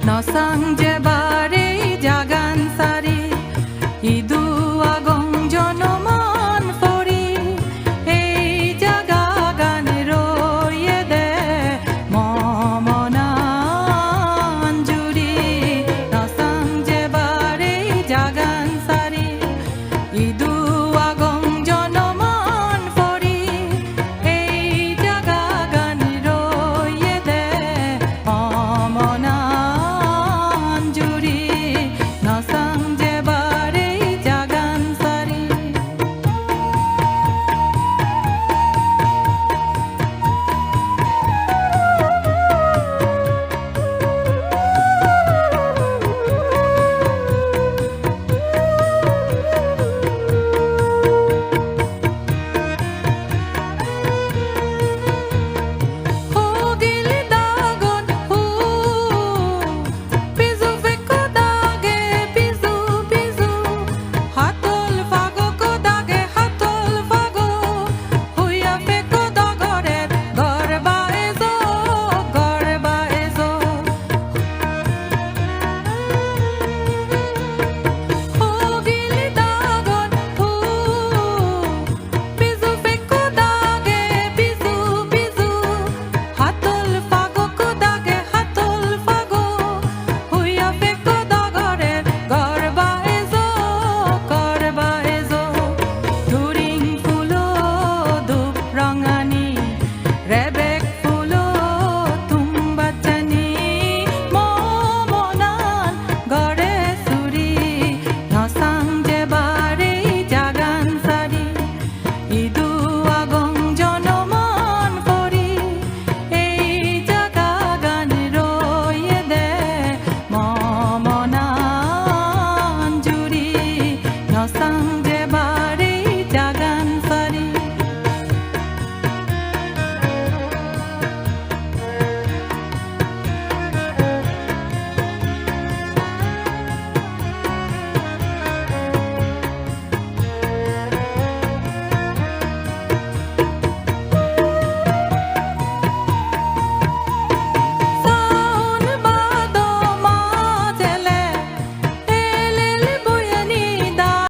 Nosang jebare jagan sari Idu sun.